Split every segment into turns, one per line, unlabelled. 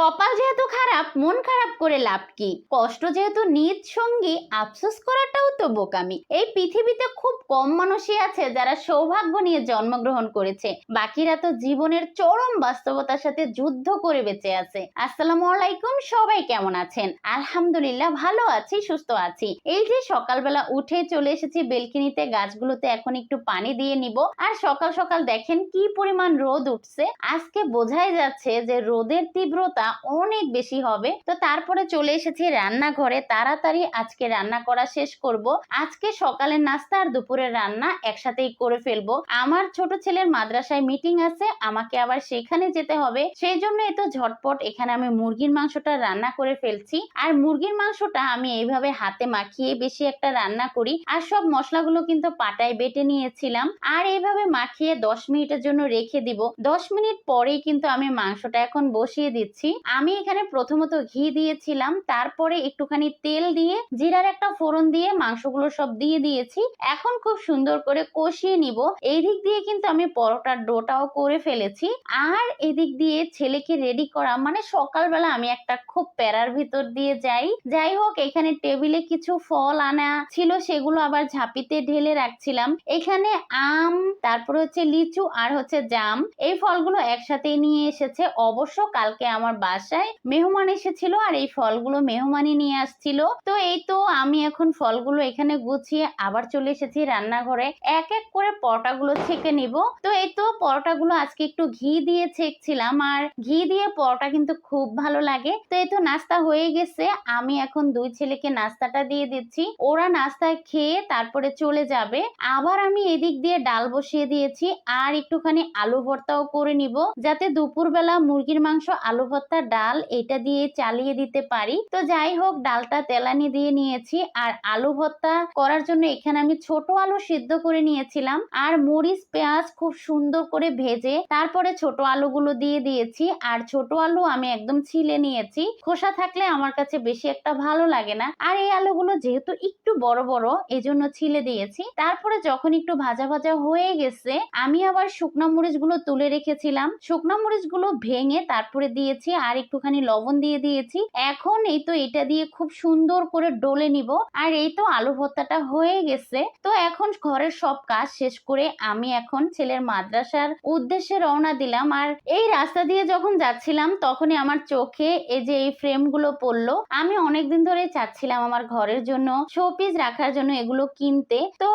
কপাল যেহেতু খারাপ, মন খারাপ করে লাভ কি? কষ্ট যেহেতু নিজ সঙ্গী, আফসোস করাটাও তো বোকামি। এই পৃথিবীতে খুব কম মানুষই আছে যারা সৌভাগ্য নিয়ে জন্মগ্রহণ করেছে। বাকিরা তো জীবনের চরম বাস্তবতার সাথে যুদ্ধ করে বেঁচে আছে। আসসালামু আলাইকুম, সবাই কেমন আছেন? আলহামদুলিল্লাহ, ভালো আছি, সুস্থ আছি। এই যে সকালবেলা উঠে চলে এসেছি বেলকিনিতে, গাছগুলোতে এখন একটু পানি দিয়ে নিব। আর সকাল সকাল দেখেন কি পরিমাণ রোদ উঠছে। আজকে বোঝাই যাচ্ছে যে রোদের তীব্রতা অনেক বেশি হবে। তো তারপরে চলে এসেছি রান্নাঘরে। তাড়াতাড়ি আজকে রান্না করা শেষ করব। আজকে সকালের নাস্তা আর দুপুরের রান্না একসাথেই করে ফেলব। আমার ছোট ছেলের মাদ্রাসায় মিটিং আছে, আমাকে আবার সেখানে যেতে হবে। সেই জন্য তো ঝটপট এখানে আমি মুরগির মাংসটা রান্না করে ফেলছি। আর মুরগির মাংসটা আমি এইভাবে হাতে মাখিয়ে বেশি একটা রান্না করি। আর সব মশলাগুলো কিন্তু পাটায় বেটে নিয়েছিলাম। আর এইভাবে মাখিয়ে দশ মিনিটের জন্য রেখে দিব। দশ মিনিট পরেই কিন্তু আমি মাংসটা এখন বসিয়ে দিচ্ছি। আমি এখানে প্রথমত ঘি দিয়েছিলাম, তারপরে একটুখানি তেল দিয়ে, জিরার একটা ফোড়ন দিয়ে মাংসগুলো সব দিয়ে দিয়েছি। এখন খুব সুন্দর করে কষিয়ে নিব। এই দিক দিয়ে কিন্তু আমি পরোটার ডোটাও করে ফেলেছি। আর এদিক দিয়ে ছেলেকে রেডি করা মানে সকালবেলা আমি একটা খুব প্যারার ভিতর দিয়ে যাই। যাই হোক, এখানে টেবিলে কিছু ফল আনা ছিল, সেগুলো আবার ঝাঁপিতে ঢেলে রাখছিলাম। এখানে আম, তারপর হচ্ছে লিচু আর হচ্ছে জাম, এই ফলগুলো একসাথে নিয়ে এসেছে। অবশ্য কালকে আমার বাসায় মেহমান এসেছিল আর এই ফলগুলো মেহমানি নিয়ে আসছিল। তো এই তো আমি এখন ফলগুলো এখানে গুছিয়ে আবার চলে এসেছি রান্নাঘরে। এক এক করে পরোটাগুলো ছেঁকে নিব। তো এই তো পরোটাগুলো আজকে একটু ঘি দিয়ে ছেঁকছিলাম আর ঘি দিয়ে পরোটা কিন্তু খুব ভালো লাগে। তো এই তো নাস্তা হয়ে গেছে। আমি এখন দুই ছেলেকে নাস্তাটা দিয়ে দিচ্ছি। ওরা নাস্তা খেয়ে তারপরে চলে যাবে। আবার আমি এদিক দিয়ে ডাল বসিয়ে দিয়েছি আর একটুখানি আলু ভর্তাও করে নিব। যাতে দুপুরবেলা মুরগির মাংস আলু ভর্তা ডাল এটা দিয়ে চালিয়ে দিতে পারি। তো যাই হোক, ডালটা তেলানি দিয়ে নিয়েছি আর আলু ভর্তা করার জন্য এখানে আমি ছোট আলু সিদ্ধ করে নিয়েছিলাম আর মরিচ, পেঁয়াজ খুব সুন্দর করে ভেজে তারপরে ছোট আলুগুলো দিয়ে দিয়েছি আর ছোট আলু আমি একদম ছিলে নিয়েছি। খোসা থাকলে আমার কাছে বেশি একটা ভালো লাগে না। আর এই আলুগুলো যেহেতু একটু বড় বড়, এজন্য ছিলে দিয়েছি। তারপরে যখন একটু ভাজা ভাজা হয়ে গেছে, আমি আবার শুকনো মরিচগুলো তুলে রেখেছিলাম। শুকনো মরিচগুলো ভেঙে তারপরে দিয়েছি আর একটুখানি লবণ দিয়ে দিয়েছি। এখন এই তো এটা দিয়ে খুব সুন্দর করে ডলে নিব। আর এই তো আলু ভর্তাটা হয়ে গেছে। তো এখন ঘরের সব কাজ শেষ করে আমি এখন ছেলের মাদ্রাসার উদ্দেশ্যে রওনা দিলাম। আর এই রাস্তা দিয়ে যখন যাচ্ছিলাম, তখনই আমার চোখে এই যে এই ফ্রেমগুলো পড়ল। আমি অনেকদিন ধরে চাচ্ছিলাম আমার ঘরের জন্য শোপিস রাখার জন্য এগুলো কিনতে। তো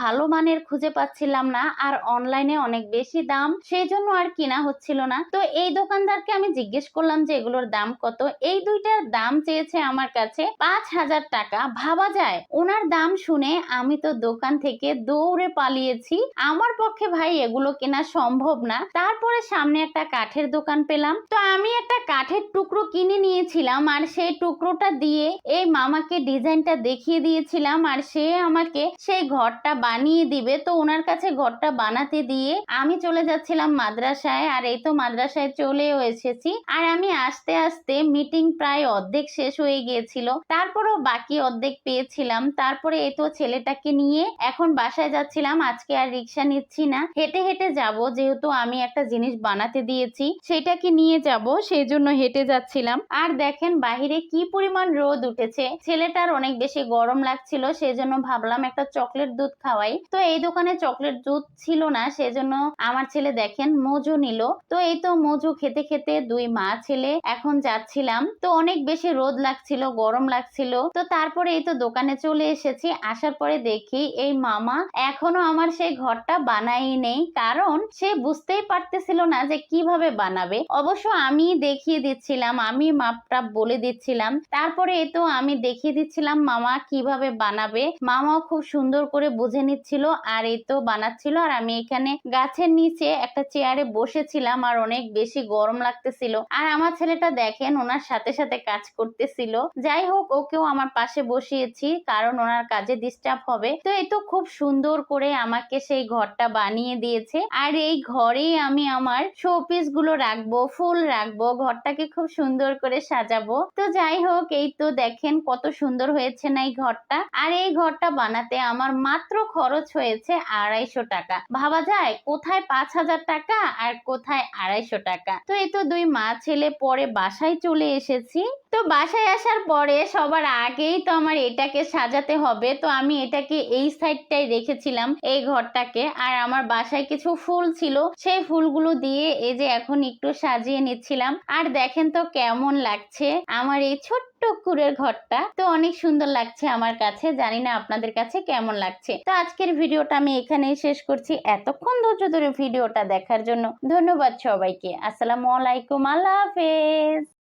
ভালো মানের খুঁজে পাচ্ছিলাম না। আর অনলাইনে অনেক বেশি দাম, সেই জন্য আর কিনা হচ্ছিল না। তো এই দোকানদারকে আমি জিজ্ঞেস করলাম যে এগুলোর দাম কত? এই দুইটার দাম চেয়েছে আমার কাছে পাঁচ হাজার টাকা। ভাবা যায়। ওনার দাম শুনে আমি তো দোকান থেকে দৌড়ে পালিয়েছি। আমার পক্ষে ভাই এগুলো কেনা সম্ভব না। তারপরে সামনে একটা কাঠের দোকান পেলাম। তো আমি একটা কাঠের টুকরো কিনে নিয়েছিলাম আর সেই টুকরোটা দিয়ে এই মামাকে ডিজাইনটা দেখিয়ে দিয়েছিলাম আর সে আমাকে সেই ঘরটা বানিয়ে দিবে। তো ওনার কাছে ঘরটা বানাতে দিয়ে আমি চলে যাচ্ছিলাম মাদ্রাসায় আর এই তো মাদ্রাসায় চলেও এসেছি। আর আমি আস্তে আস্তে মিটিং প্রায় অর্ধেক শেষ হয়ে গিয়েছিল। তারপরেও বাকি অর্ধেক পেয়েছিলাম। তারপরে এই তো ছেলেটাকে নিয়ে এখন বাসায় যাচ্ছিলাম। আজকে আর রিক্সা নিচ্ছি না। হেঁটে হেঁটে যাব, যেহেতু আমি একটা জিনিস বানাতে দিয়েছি, সেটাকে নিয়ে যাব, সেই জন্য হেঁটে যাচ্ছিলাম। আর দেখেন বাহিরে কি পরিমাণ রোদ উঠেছে। ছেলেটার অনেক বেশি গরম লাগছিল সেই জন্য ভাবলাম একটা চকলেট দুধ খাওয়াই। তো এই দোকানে চকলেট দুধ ছিল না, সেজন্য আমার ছেলে দেখেন মজু নিল। তো এই তো মজু খেতে খেতে দুই মা ছেলে, এখন যাচ্ছিলাম। তো অনেক বেশি রোদ লাগছিল, গরম লাগছিল। তো তারপরে এই তো দোকানে চলে এসেছি। আসার পরে দেখি এই মামা এখনও আমার সেই ঘরটা বানাই নেই। কারণ সে বুঝতেই পারতেছিল না যে কীভাবে বানাবে। অবশ্য আমি দেখিয়ে দিচ্ছিলাম, আমি মাপটা বলে দিচ্ছিলাম। তারপরে এই তো আমি দেখিয়ে দিচ্ছিলাম মামা কীভাবে বানাবে। মামাও খুব সুন্দর করে বুঝে নিচ্ছিল আর এই তো বানাচ্ছিল। আর আমি এখানে গাছের নিচে একটা চেয়ারে বসেছিলাম আর অনেক বেশি গরম লাগতেছিল। আর আমার ছেলেটা দেখেন, ওনার সাথে সাথে কাজ করতেছিল। যাই হোক, ওকেও আমার পাশে বসিয়েছি, কারণ ওনার কাজে ডিস্টার্ব হবে। তো এই তো খুব সুন্দর করে আমাকে সেই ঘরটা বানিয়ে দিয়েছে। আর এই ঘরেই আমি আমার শোপিসগুলো রাখব, ফুল রাখব, ঘরটাকে খুব সুন্দর করে সাজাবো। তো যাই হোক, এই তো দেখেন কত সুন্দর হয়েছে না এই ঘরটা। আর এই ঘরটা বানাতে আমার মাত্র খরচ হয়েছে আড়াইশো টাকা। ভাবা যায়, কোথায় পাঁচ হাজার টাকা আর কোথায় আড়াইশো টাকা। তো এই তো দুই মা ছেলে পরে বাসায় চলে এসেছি। তো বাসায় আসার পরে সবার আগেই তো আমার এটাকে সাজাতে হবে। তো আমি এটাকে এই সাইডটাই রেখেছিলাম, এই ঘরটাকে। আর আমার বাসায় কিছু ফুল ছিল, সেই ফুলগুলো দিয়ে এই যে এখন একটু সাজিয়ে নিচ্ছিলাম। আর দেখেন তো কেমন লাগছে। আমার এই ছোট্ট কুড়ের ঘরটা। তো অনেক সুন্দর লাগছে আমার কাছে। জানি না আপনাদের কাছে কেমন লাগছে। তো আজকের ভিডিওটা আমি এখানেই শেষ করছি। এতক্ষণ ধৈর্য ধরে ভিডিওটা দেখার জন্য ধন্যবাদ সবাইকে। আসসালামু আলাইকুম। আল্লাহ হাফেজ।